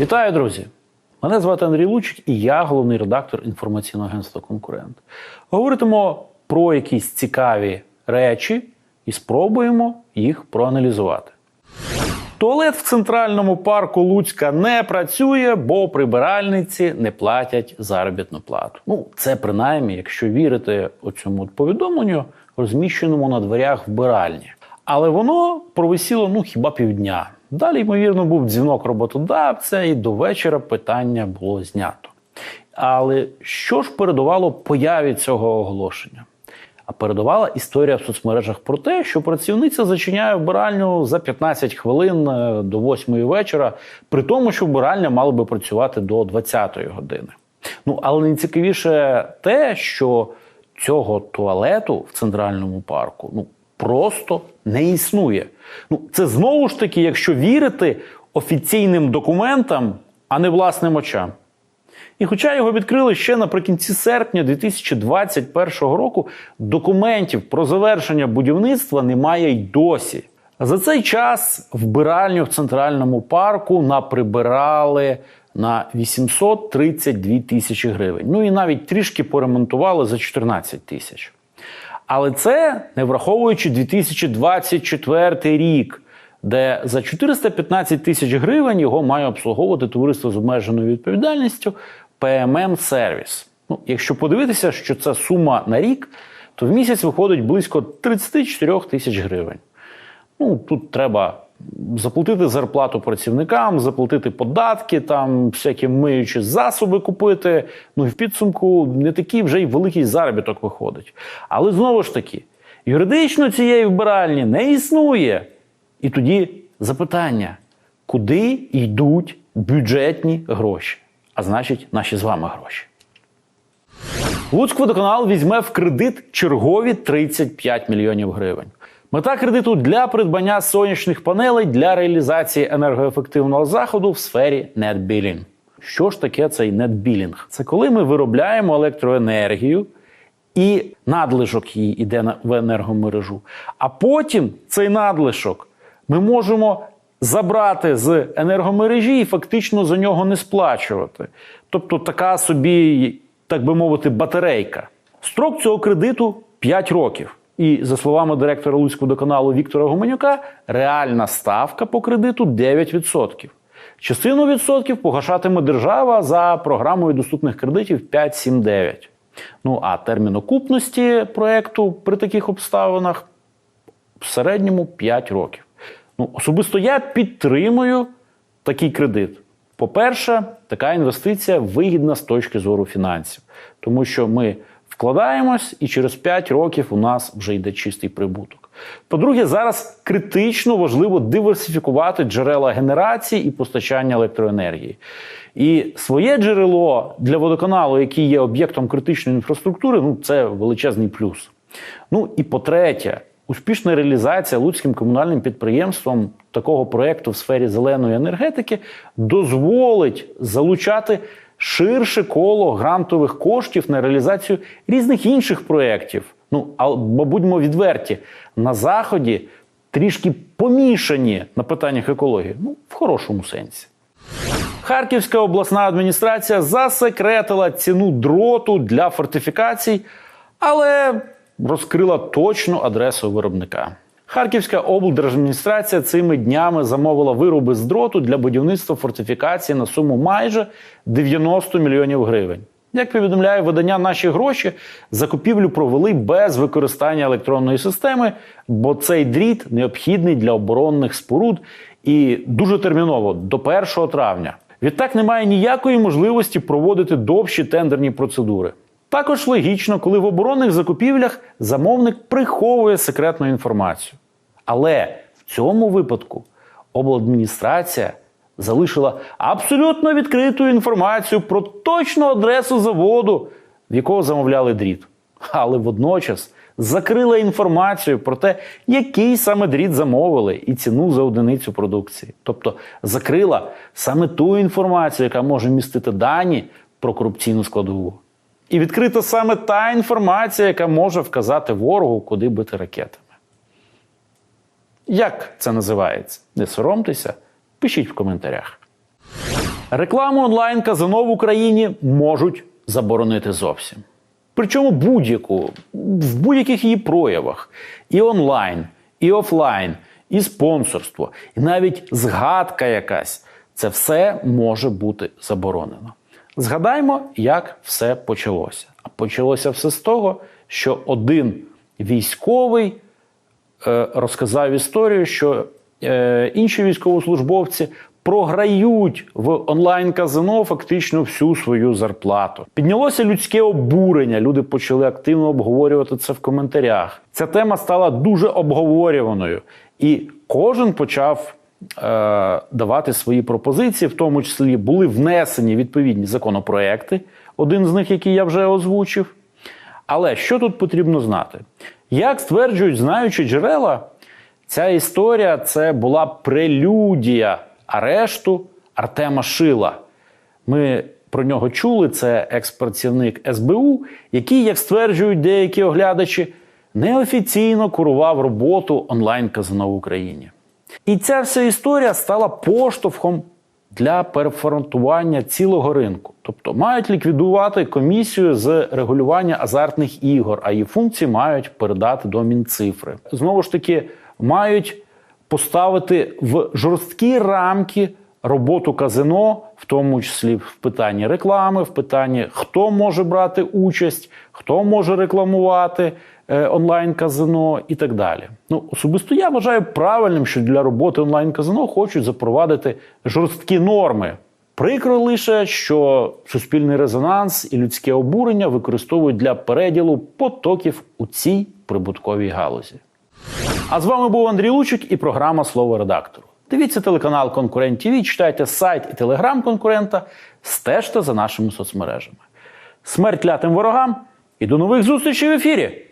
Вітаю, друзі! Мене звати Андрій Лучик, і я головний редактор інформаційного агентства Конкурент. Говоритимо про якісь цікаві речі і спробуємо їх проаналізувати. Туалет в центральному парку Луцька не працює, бо прибиральниці не платять заробітну плату. Ну, це принаймні, якщо вірити оцьому повідомленню, розміщеному на дверях вбиральні. Але воно провисіло ну хіба півдня. Далі, ймовірно, був дзвінок роботодавця, і до вечора питання було знято. Але що ж передувало появі цього оголошення? А передувала історія в соцмережах про те, що працівниця зачиняє вбиральню за 15 хвилин е, до 8 вечора, при тому, що вбиральня мала би працювати до 20 години. Ну але найцікавіше те, що цього туалету в центральному парку ну просто не існує. Ну це знову ж таки, якщо вірити офіційним документам, а не власним очам. І хоча його відкрили ще наприкінці серпня 2021 року, документів про завершення будівництва немає й досі. За цей час вбиральню в центральному парку наприбирали на 832 тисячі гривень. Ну і навіть трішки поремонтували за 14 тисяч. Але це не враховуючи 2024 рік, де за 415 тисяч гривень його має обслуговувати товариство з обмеженою відповідальністю PMM Сервіс. Ну, якщо подивитися, що це сума на рік, то в місяць виходить близько 34 тисяч гривень. Ну, тут треба заплатити зарплату працівникам, заплатити податки, там всякі миючі засоби купити. Ну і в підсумку не такий вже й великий заробіток виходить. Але знову ж таки, юридично цієї вбиральні не існує. І тоді запитання: куди йдуть бюджетні гроші? А значить, наші з вами гроші. Луцькводоканал візьме в кредит чергові 35 мільйонів гривень. Мета кредиту для придбання сонячних панелей для реалізації енергоефективного заходу в сфері нетбілінг. Що ж таке цей нетбілінг? Це коли ми виробляємо електроенергію і надлишок її йде в енергомережу. А потім цей надлишок ми можемо забрати з енергомережі і фактично за нього не сплачувати. Тобто така собі, так би мовити, батарейка. Строк цього кредиту 5 років. І за словами директора Луцького водоканалу Віктора Гуменюка, реальна ставка по кредиту 9%. Частину відсотків погашатиме держава за програмою доступних кредитів 5-7-9. Ну а термін окупності проекту при таких обставинах в середньому 5 років. Ну, особисто я підтримую такий кредит. По-перше, така інвестиція вигідна з точки зору фінансів, тому що ми вкладаємось, і через 5 років у нас вже йде чистий прибуток. По-друге, зараз критично важливо диверсифікувати джерела генерації і постачання електроенергії. І своє джерело для водоканалу, який є об'єктом критичної інфраструктури, ну це величезний плюс. Ну і по-третє, успішна реалізація луцьким комунальним підприємством такого проєкту в сфері зеленої енергетики дозволить залучати ширше коло грантових коштів на реалізацію різних інших проєктів. Ну, а бо будьмо відверті, на заході трішки помішані на питаннях екології, ну в хорошому сенсі. Харківська обласна адміністрація засекретила ціну дроту для фортифікацій, але розкрила точну адресу виробника. Харківська облдержадміністрація цими днями замовила вироби з дроту для будівництва фортифікації на суму майже 90 мільйонів гривень. Як повідомляє видання наші гроші, закупівлю провели без використання електронної системи, бо цей дріт необхідний для оборонних споруд і дуже терміново до 1 травня. Відтак немає ніякої можливості проводити довші тендерні процедури. Також логічно, коли в оборонних закупівлях замовник приховує секретну інформацію. Але в цьому випадку обладміністрація залишила абсолютно відкриту інформацію про точну адресу заводу, в якого замовляли дріт. Але водночас закрила інформацію про те, який саме дріт замовили, і ціну за одиницю продукції. Тобто закрила саме ту інформацію, яка може містити дані про корупційну складову. І відкрита саме та інформація, яка може вказати ворогу, куди бити ракетами. Як це називається? Не соромтеся, пишіть в коментарях. Рекламу онлайн казино в Україні можуть заборонити зовсім. Причому будь-яку, в будь-яких її проявах, і онлайн, і офлайн, і спонсорство, і навіть згадка якась це все може бути заборонено. Згадаймо, як все почалося. А почалося все з того, що один військовий е, розказав історію, що е, інші військовослужбовці програють в онлайн-казино фактично всю свою зарплату. Піднялося людське обурення. Люди почали активно обговорювати це в коментарях. Ця тема стала дуже обговорюваною, і кожен почав. Е, Давати свої пропозиції, в тому числі були внесені відповідні законопроекти, один з них, який я вже озвучив. Але що тут потрібно знати? Як стверджують знаючі джерела, ця історія це була прелюдія арешту Артема Шила. Ми про нього чули. Це екс-працівник СБУ, який, як стверджують деякі оглядачі, неофіційно курував роботу онлайн-казино в Україні. І ця вся історія стала поштовхом для переформатування цілого ринку. Тобто мають ліквідувати комісію з регулювання азартних ігор, а її функції мають передати до Мінцифри. Знову ж таки, мають поставити в жорсткі рамки роботу казино, в тому числі в питанні реклами, в питанні хто може брати участь, хто може рекламувати онлайн-казино і так далі. Ну, особисто я вважаю правильним, що для роботи онлайн-казино хочуть запровадити жорсткі норми. Прикро лише, що суспільний резонанс і людське обурення використовують для переділу потоків у цій прибутковій галузі. А з вами був Андрій Лучик і програма Слово редактору. Дивіться телеканал Конкурент ТВ, читайте сайт і телеграм конкурента, стежте за нашими соцмережами. Смерть лятим ворогам і до нових зустрічей в ефірі!